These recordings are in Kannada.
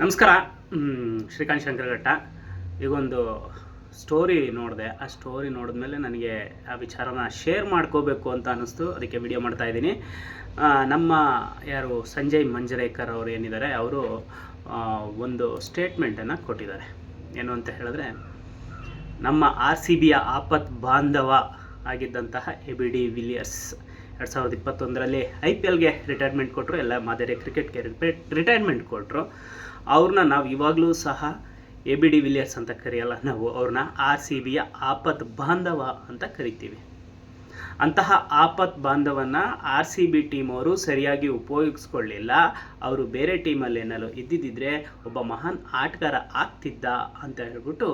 ನಮಸ್ಕಾರ. ಶ್ರೀಕಾಂತ್ ಶಂಕರಘಟ್ಟ. ಈಗೊಂದು ಸ್ಟೋರಿ ನೋಡಿದೆ. ಆ ಸ್ಟೋರಿ ನೋಡಿದ್ಮೇಲೆ ನನಗೆ ಆ ವಿಚಾರನ ಶೇರ್ ಮಾಡ್ಕೋಬೇಕು ಅಂತ ಅನ್ನಿಸ್ತು. ಅದಕ್ಕೆ ವಿಡಿಯೋ ಮಾಡ್ತಾ ಇದ್ದೀನಿ. ನಮ್ಮ ಯಾರು ಸಂಜಯ್ ಮಂಜರೇಕರ್ ಅವರು ಏನಿದ್ದಾರೆ, ಅವರು ಒಂದು ಸ್ಟೇಟ್ಮೆಂಟನ್ನು ಕೊಟ್ಟಿದ್ದಾರೆ. ಏನು ಅಂತ ಹೇಳಿದ್ರೆ, ನಮ್ಮ ಆರ್ ಸಿ ಬಿಯ ಆಪತ್ ಬಾಂಧವ ಆಗಿದ್ದಂತಹ ಎ ಬಿ ಡಿ ವಿಲಿಯರ್ಸ್ ಎರಡು ಸಾವಿರದ ಇಪ್ಪತ್ತೊಂದರಲ್ಲಿ ಐ ಪಿ ಎಲ್ಗೆ ರಿಟೈರ್ಮೆಂಟ್ ಕೊಟ್ಟರು ಎಲ್ಲ ಮಾದರಿ ಕ್ರಿಕೆಟ್ಗೆ ರಿಟೈರ್ಮೆಂಟ್ ಕೊಟ್ಟರು ಅವ್ರನ್ನ ನಾವು ಇವಾಗಲೂ ಸಹ ಎ ಬಿ ಡಿ ವಿಲಿಯರ್ಸ್ ಅಂತ ಕರೆಯಲ್ಲ ನಾವು, ಅವ್ರನ್ನ ಆರ್ ಸಿ ಬಿಯ ಆಪತ್ ಬಾಂಧವ ಅಂತ ಕರಿತೀವಿ. ಅಂತಹ ಆಪತ್ ಬಾಂಧವನ್ನು ಆರ್ ಸಿ ಬಿ ಟೀಮ್ ಅವರು ಸರಿಯಾಗಿ ಉಪಯೋಗಿಸ್ಕೊಳ್ಳಿಲ್ಲ. ಅವರು ಬೇರೆ ಟೀಮಲ್ಲಿ ಏನಾದ್ರು ಇದ್ದಿದ್ದಿದ್ರೆ ಒಬ್ಬ ಮಹಾನ್ ಆಟಗಾರ ಆಗ್ತಿದ್ದ ಅಂತ ಹೇಳ್ಬಿಟ್ಟು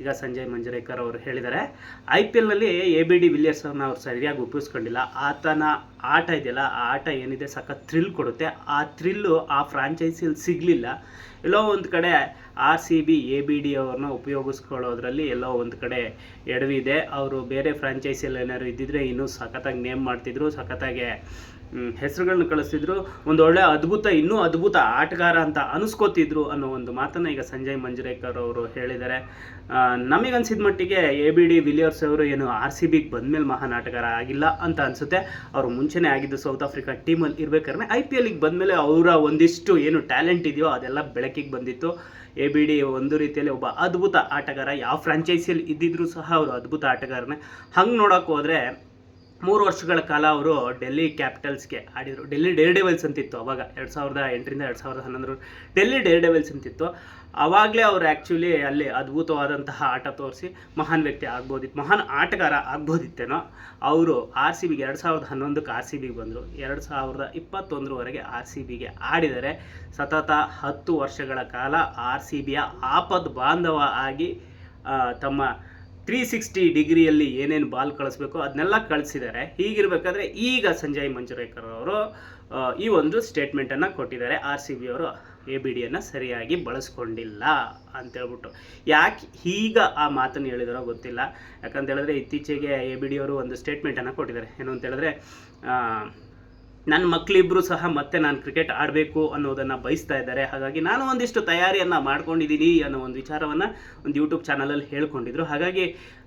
ಈಗ ಸಂಜಯ್ ಮಂಜರೇಕರ್ ಅವರು ಹೇಳಿದ್ದಾರೆ. ಐ ಪಿ ಎಲ್ನಲ್ಲಿ ಎ ಬಿ ಡಿ ವಿಲಿಯರ್ಸ್ ಅವ್ರು ಸರಿಯಾಗಿ ಉಪಯೋಗಿಸ್ಕೊಂಡಿಲ್ಲ. ಆತನ ಆಟ ಇದೆಯಲ್ಲ, ಆ ಆಟ ಏನಿದೆ ಸಖತ್ ಥ್ರಿಲ್ ಕೊಡುತ್ತೆ. ಆ ಥ್ರಿಲ್ಲು ಆ ಫ್ರಾಂಚೈಸಿಯಲ್ಲಿ ಸಿಗಲಿಲ್ಲ. ಎಲ್ಲೋ ಒಂದು ಕಡೆ R C B A B D ಅವ್ರನ್ನ ಉಪಯೋಗಿಸ್ಕೊಳ್ಳೋದ್ರಲ್ಲಿ ಎಲ್ಲೋ ಒಂದು ಕಡೆ ಎಡವಿದೆ ಅವರು ಬೇರೆ ಫ್ರಾಂಚೈಸಿಯಲ್ಲಿ ಏನಾದ್ರು ಇದ್ದಿದ್ರೆ ಇನ್ನೂ ಸಖತ್ತಾಗಿ ನೇಮ್ ಮಾಡ್ತಿದ್ರು, ಸಖತ್ತಾಗೆ ಹೆಸರುಗಳನ್ನ ಕಳಿಸ್ತಿದ್ರು. ಒಂದು ಒಳ್ಳೆ ಅದ್ಭುತ, ಇನ್ನೂ ಅದ್ಭುತ ಆಟಗಾರ ಅಂತ ಅನಿಸ್ಕೋತಿದ್ರು ಅನ್ನೋ ಒಂದು ಮಾತನ್ನು ಈಗ ಸಂಜಯ್ ಮಂಜರೇಕರ್ ಅವರು ಹೇಳಿದ್ದಾರೆ. ನಮಗೆ ನಮಗನ್ಸಿದ ಮಟ್ಟಿಗೆ ಎ ಬಿ ಡಿ ವಿಲಿಯರ್ಸ್ ಅವರು ಏನು ಆರ್ ಸಿ ಬಿಗೆ ಬಂದಮೇಲೆ ಮಹಾನ್ ಆಟಗಾರ ಆಗಿಲ್ಲ ಅಂತ ಅನಿಸುತ್ತೆ. ಅವರು ಮುಂಚೆನೇ ಆಗಿದ್ದು ಸೌತ್ ಆಫ್ರಿಕಾ ಟೀಮಲ್ಲಿ ಇರಬೇಕಾದ್ರೆ ಐ ಪಿ ಎಲ್ಗೆ ಬಂದಮೇಲೆ ಅವರ ಒಂದಿಷ್ಟು ಏನು ಟ್ಯಾಲೆಂಟ್ ಇದೆಯೋ ಅದೆಲ್ಲ ಬೆಳಕಿಗೆ ಬಂದಿತ್ತು. ಎ ಬಿ ಡಿ ಒಂದು ರೀತಿಯಲ್ಲಿ ಒಬ್ಬ ಅದ್ಭುತ ಆಟಗಾರ, ಯಾವ ಫ್ರಾಂಚೈಸಿಯಲ್ಲಿ ಇದ್ದಿದ್ರು ಸಹ ಅವರು ಅದ್ಭುತ ಆಟಗಾರನೇ. ಹಂಗೆ ನೋಡೋಕೆ ಹೋದರೆ ಮೂರು ವರ್ಷಗಳ ಕಾಲ ಅವರು ಡೆಲ್ಲಿ ಕ್ಯಾಪಿಟಲ್ಸ್ಗೆ ಆಡಿದರು. ಡೆಲ್ಲಿ ಡೇರ್ ಡೆವಲ್ಸ್ ಅಂತಿತ್ತು ಅವಾಗ, ಎರಡು ಸಾವಿರದ ಎಂಟರಿಂದ ಎರಡು ಸಾವಿರದ ಹನ್ನೊಂದರ ಡೆಲ್ಲಿ ಡೇರ್ ಡೆವಲ್ಸ್ ಅಂತಿತ್ತು. ಆವಾಗಲೇ ಅವರು ಆ್ಯಕ್ಚುಲಿ ಅಲ್ಲಿ ಅದ್ಭುತವಾದಂತಹ ಆಟ ತೋರಿಸಿ ಮಹಾನ್ ವ್ಯಕ್ತಿ ಆಗ್ಬೋದಿತ್ತು. ಮಹಾನ್ ಆಟಗಾರ ಆಗ್ಬೋದಿತ್ತೇನೋ, ಅವರು ಆರ್ ಸಿ ಬಿಗೆ, ಎರಡು ಸಾವಿರದ ಹನ್ನೊಂದಕ್ಕೆ ಆರ್ ಸಿ ಬಿಗೆ ಬಂದರು. ಎರಡು ಸಾವಿರದ ಇಪ್ಪತ್ತೊಂದರವರೆಗೆ ಆರ್ ಸಿ ಬಿಗೆ ಆಡಿದರೆ ಸತತ ಹತ್ತು ವರ್ಷಗಳ ಕಾಲ ಆರ್ ಸಿ ಬಿಯ ಆಪದ್ ಬಾಂಧವ ಆಗಿ ತಮ್ಮ ತ್ರೀ ಸಿಕ್ಸ್ಟಿ ಡಿಗ್ರಿಯಲ್ಲಿ ಏನೇನು ಬಾಲ್ ಕಳಿಸ್ಬೇಕು ಅದನ್ನೆಲ್ಲ ಕಳಿಸಿದ್ದಾರೆ. ಹೀಗಿರಬೇಕಾದ್ರೆ ಈಗ ಸಂಜಯ್ ಮಂಜುರೇಕರ್ ಅವರು ಈ ಒಂದು ಸ್ಟೇಟ್ಮೆಂಟನ್ನು ಕೊಟ್ಟಿದ್ದಾರೆ. ಆರ್ ಸಿ ಬಿ ಅವರು ಎ ಬಿ ಡಿಯನ್ನು ಸರಿಯಾಗಿ ಬಳಸ್ಕೊಂಡಿಲ್ಲ ಅಂತೇಳ್ಬಿಟ್ಟು. ಯಾಕೆ ಈಗ ಆ ಮಾತನ್ನು ಹೇಳಿದಾರೋ ಗೊತ್ತಿಲ್ಲ. ಯಾಕಂತ ಹೇಳಿದ್ರೆ ಇತ್ತೀಚೆಗೆ ಎ ಬಿ ಡಿ ಅವರು ಒಂದು ಸ್ಟೇಟ್ಮೆಂಟನ್ನು ಕೊಟ್ಟಿದ್ದಾರೆ. ಏನು ಅಂತ ಹೇಳಿದ್ರೆ ನನ್ನ ಮಕ್ಕಳಿಬ್ಬರು ಸಹ ಮತ್ತೆ ನಾನು ಕ್ರಿಕೆಟ್ ಆಡಬೇಕು ಅನ್ನೋದನ್ನು ಬಯಸ್ತಾ ಇದ್ದಾರೆ. ಹಾಗಾಗಿ ನಾನು ಒಂದಿಷ್ಟು ತಯಾರಿಯನ್ನು ಮಾಡ್ಕೊಂಡಿದ್ದೀನಿ ಅನ್ನೋ ಒಂದು ವಿಚಾರವನ್ನು ಒಂದು ಯೂಟ್ಯೂಬ್ ಚಾನಲಲ್ಲಿ ಹೇಳ್ಕೊಂಡಿದ್ರು. ಹಾಗಾಗಿ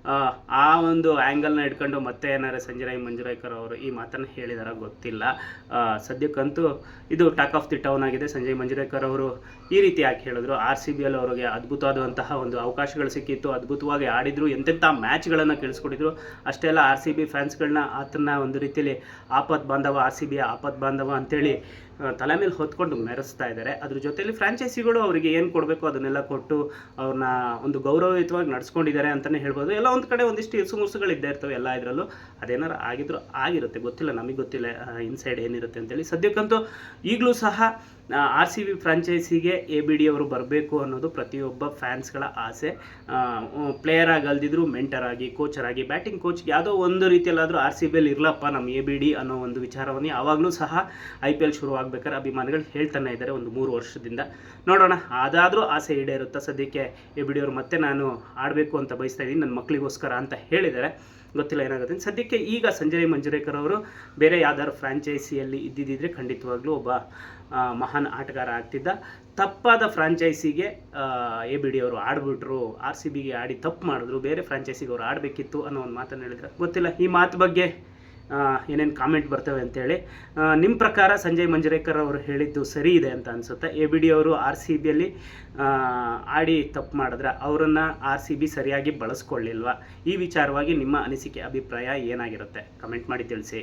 ಆ, ಒಂದು ಆ್ಯಂಗಲ್ನ ಇಟ್ಕೊಂಡು ಮತ್ತೆ ಏನಾರು ಸಂಜಯ್ ಮಂಜುರಾಯ್ಕರ್ ಅವರು ಈ ಮಾತನ್ನು ಹೇಳಿದಾರ ಗೊತ್ತಿಲ್ಲ. ಸದ್ಯಕ್ಕಂತೂ ಇದು ಟಾಕ್ ಆಫ್ ದಿ ಟೌನ್ ಆಗಿದೆ. ಸಂಜಯ್ ಮಂಜುರೇಕರ್ ಅವರು ಈ ರೀತಿ ಯಾಕೆ ಹೇಳಿದ್ರು? ಆರ್ ಸಿ ಬಿ ಎಲ್ ಅವರಿಗೆ ಅದ್ಭುತವಾದಂತಹ ಒಂದು ಅವಕಾಶಗಳು ಸಿಕ್ಕಿತ್ತು. ಅದ್ಭುತವಾಗಿ ಆಡಿದ್ರು. ಎಂತೆಂಥ ಮ್ಯಾಚ್ಗಳನ್ನು ಕೇಳಿಸ್ಕೊಟ್ಟಿದ್ರು ಅಷ್ಟೇ ಅಲ್ಲ ಆರ್ ಸಿ ಬಿ ಫ್ಯಾನ್ಸ್ಗಳನ್ನ ಆತನ ಒಂದು ರೀತಿಯಲ್ಲಿ ಆಪತ್ ಬಾಂಧವ ಆರ್ ಸಿ ಬಿ ಆಪತ್ ಬಾಂಧವ ಅಂತೇಳಿ ತಲೆ ಮೇಲೆ ಹೊತ್ಕೊಂಡು ಮೆರೆಸ್ತಾ ಇದ್ದಾರೆ. ಅದ್ರ ಜೊತೆಯಲ್ಲಿ ಫ್ರಾಂಚೈಸಿಗಳು ಅವರಿಗೆ ಏನು ಕೊಡಬೇಕು ಅದನ್ನೆಲ್ಲ ಕೊಟ್ಟು ಅವ್ರನ್ನ ಒಂದು ಗೌರವಯುತವಾಗಿ ನಡೆಸ್ಕೊಂಡಿದ್ದಾರೆ ಅಂತಲೇ ಹೇಳ್ಬೋದು. ಎಲ್ಲ ಒಂದು ಕಡೆ ಒಂದಿಷ್ಟು ಇರುಸು ಮುರುಸುಗಳು ಇದ್ದೇ ಇರ್ತವೆ ಎಲ್ಲ ಇದರಲ್ಲೂ. ಅದೇನಾರು ಆಗಿದ್ರು ಆಗಿರುತ್ತೆ. ಗೊತ್ತಿಲ್ಲ, ನಮಗೆ ಗೊತ್ತಿಲ್ಲ ಇನ್ಸೈಡ್ ಏನಿರುತ್ತೆ ಅಂತೇಳಿ. ಸದ್ಯಕ್ಕಂತೂ ಈಗಲೂ ಸಹ ಆರ್ ಸಿ ಬಿ ಫ್ರಾಂಚೈಸಿಗೆ ಎ ಬಿ ಡಿ ಅವರು ಬರಬೇಕು ಅನ್ನೋದು ಪ್ರತಿಯೊಬ್ಬ ಫ್ಯಾನ್ಸ್ಗಳ ಆಸೆ. ಪ್ಲೇಯರ್ ಆಗಿ ಅಲ್ದಿದ್ರು ಮೆಂಟರ್ ಆಗಿ ಕೋಚರ್ ಆಗಿ ಬ್ಯಾಟಿಂಗ್ ಕೋಚ್ ಯಾವುದೋ ಒಂದು ರೀತಿಯಲ್ಲಾದರೂ ಆರ್ ಸಿ ಬಿಯಲ್ಲಿ ಇರಲಪ್ಪ ನಮ್ಮ ಎ ಬಿ ಡಿ ಅನ್ನೋ ಒಂದು ವಿಚಾರವನ್ನು ಯಾವಾಗಲೂ ಸಹ ಐ ಪಿ ಎಲ್ ಶುರು ಆಗ್ಬೇಕಾದ್ರೆ ಅಭಿಮಾನಿಗಳು ಹೇಳ್ತಾನೆ ಇದ್ದಾರೆ ಒಂದು ಮೂರು ವರ್ಷದಿಂದ. ನೋಡೋಣ, ಅದಾದರೂ ಆಸೆ ಈಡೇರುತ್ತಾ ಸದ್ಯಕ್ಕೆ ಎ ಬಿ ಡಿ ಅವರು ಮತ್ತೆ ನಾನು ಆಡಬೇಕು ಅಂತ ಬಯಸ್ತಾ ಇದ್ದೀನಿ, ನನ್ನ ಮಕ್ಕಳಿಗೋಸ್ಕರ ಅಂತ ಹೇಳಿದ್ದಾರೆ. ಗೊತ್ತಿಲ್ಲ ಏನಾಗುತ್ತೆ. ಸದ್ಯಕ್ಕೆ ಈಗ ಸಂಜಯ್ ಮಂಜುರೇಕರ್ ಅವರು ಬೇರೆ ಯಾವ್ದಾದ್ರು ಫ್ರಾಂಚೈಸಿಯಲ್ಲಿ ಇದ್ದಿದ್ದಿದ್ರೆ ಖಂಡಿತವಾಗ್ಲೂ ಒಬ್ಬ ಮಹಾನ್ ಆಟಗಾರ ಆಗ್ತಿದ್ದ. ತಪ್ಪಾದ ಫ್ರಾಂಚೈಸಿಗೆ ಎ ಬಿ ಡಿ ಅವರು ಆಡ್ಬಿಟ್ರು, ಆರ್ ಸಿ ಬಿಗೆ ಆಡಿ ತಪ್ಪು ಮಾಡಿದ್ರು, ಬೇರೆ ಫ್ರಾಂಚೈಸಿಗೆ ಅವರು ಆಡಬೇಕಿತ್ತು ಅನ್ನೋ ಒಂದು ಮಾತನ್ನು ಹೇಳಿದ್ರೆ ಗೊತ್ತಿಲ್ಲ. ಈ ಮಾತು ಬಗ್ಗೆ ಏನೇನು ಕಾಮೆಂಟ್ ಬರ್ತವೆ ಅಂತೇಳಿ. ನಿಮ್ಮ ಪ್ರಕಾರ ಸಂಜಯ್ ಮಂಜರೇಕರ್ ಅವರು ಹೇಳಿದ್ದು ಸರಿ ಇದೆ ಅಂತ ಅನಿಸುತ್ತೆ. ಎ ಬಿ ಡಿ ಅವರು ಆರ್ ಸಿ ಬಿಯಲ್ಲಿ ಆಡಿ ತಪ್ಪು ಮಾಡಿದ್ರೆ ಅವರನ್ನು ಆರ್ ಸಿ ಬಿ ಸರಿಯಾಗಿ ಬಳಸ್ಕೊಳ್ಳಿಲ್ವಾ? ಈ ವಿಚಾರವಾಗಿ ನಿಮ್ಮ ಅನಿಸಿಕೆ, ಅಭಿಪ್ರಾಯ ಏನಾಗಿರುತ್ತೆ? ಕಮೆಂಟ್ ಮಾಡಿ ತಿಳಿಸಿ.